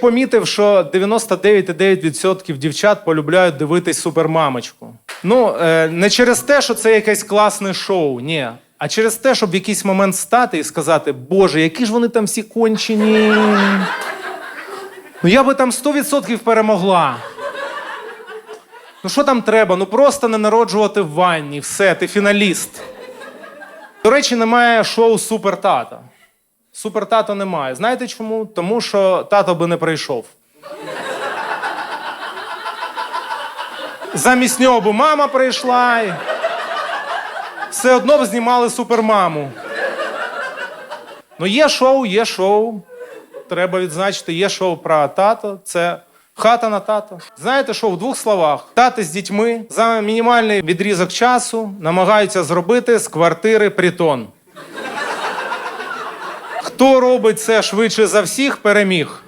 Помітив, що 99,9% дівчат полюбляють дивитись супермамочку. Ну, е, не через те, що це якесь класне шоу, ні. А через те, щоб в якийсь момент стати і сказати, Боже, які ж вони там всі кончені. Ну я би там 100% перемогла. Ну що там треба? Ну просто не народжувати в ванні. Все, ти фіналіст. До речі, немає шоу Супер тата. Супер тато немає. Знаєте чому? Тому що тато би не прийшов. Замість нього би мама прийшла. І... Все одно б знімали супермаму. Ну, є шоу, є шоу. Треба відзначити, є шоу про тато. Це хата на тато. Знаєте, що в двох словах: тати з дітьми за мінімальний відрізок часу намагаються зробити з квартири притон. Хто робить це швидше за всіх, переміг.